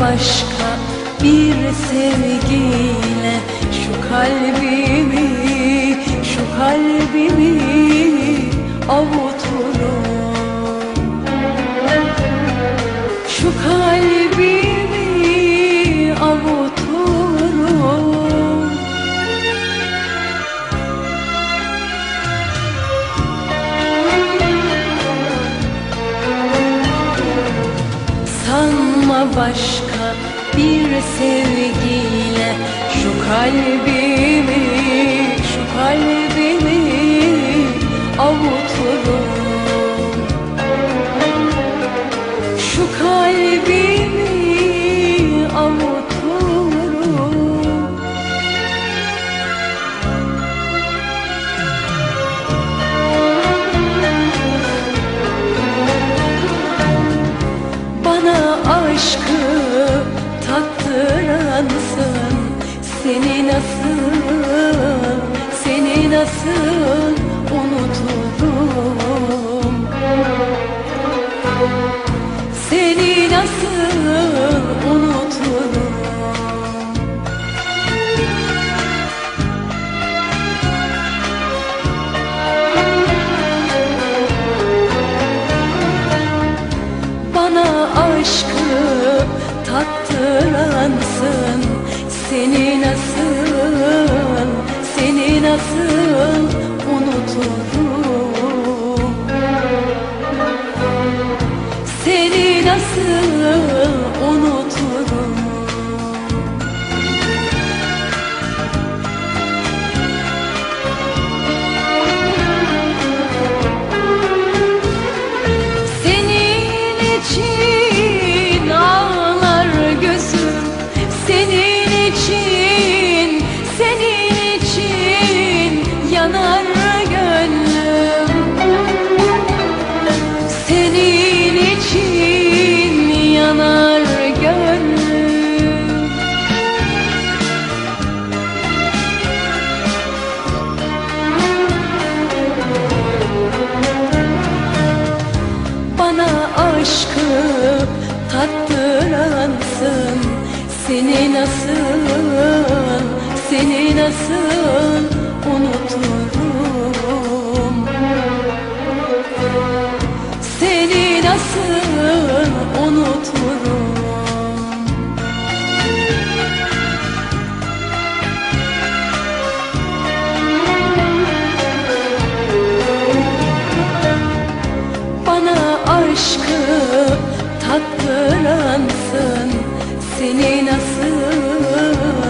başka bir sevgiyle şu kalbimi, başka bir sevgiyle şu kalbimi, şu kalbimi avuturum. Aşkı tattıransın. Seni nasıl, seni nasıl unuturum Seni nasıl yanar gönlüm. Senin için yanar gönlüm. Bana aşkı tattıransın. Seni nasıl, Seni nasıl unuturum Bana aşkı tattıransın Seni nasıl,